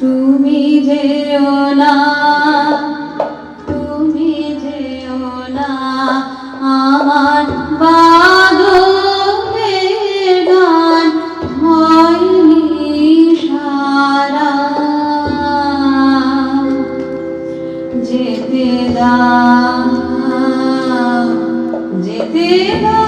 তুমি যেও না, তুমি যেও না, আমার বাদের গান হয়নি সারা। যেতে দাও যেতে দাও।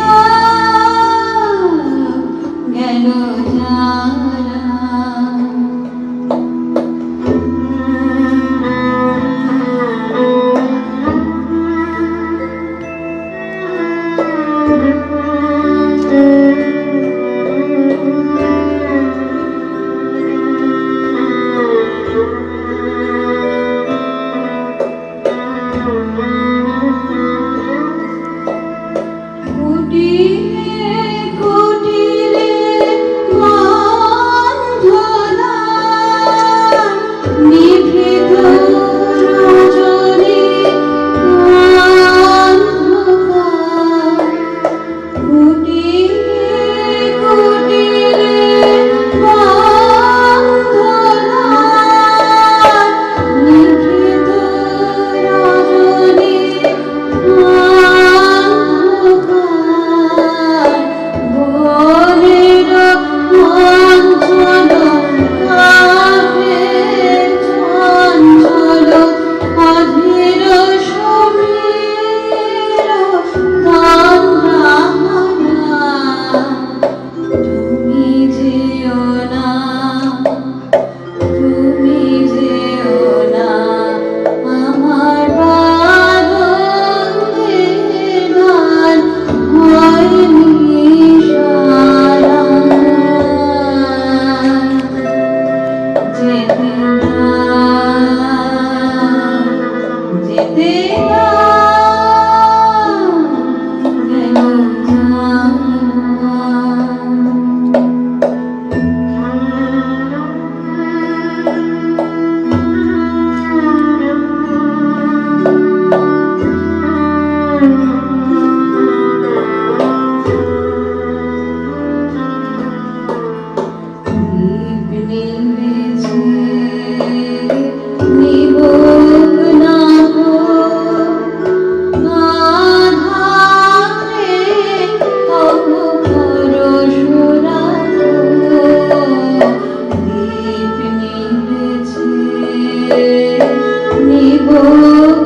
Nibu.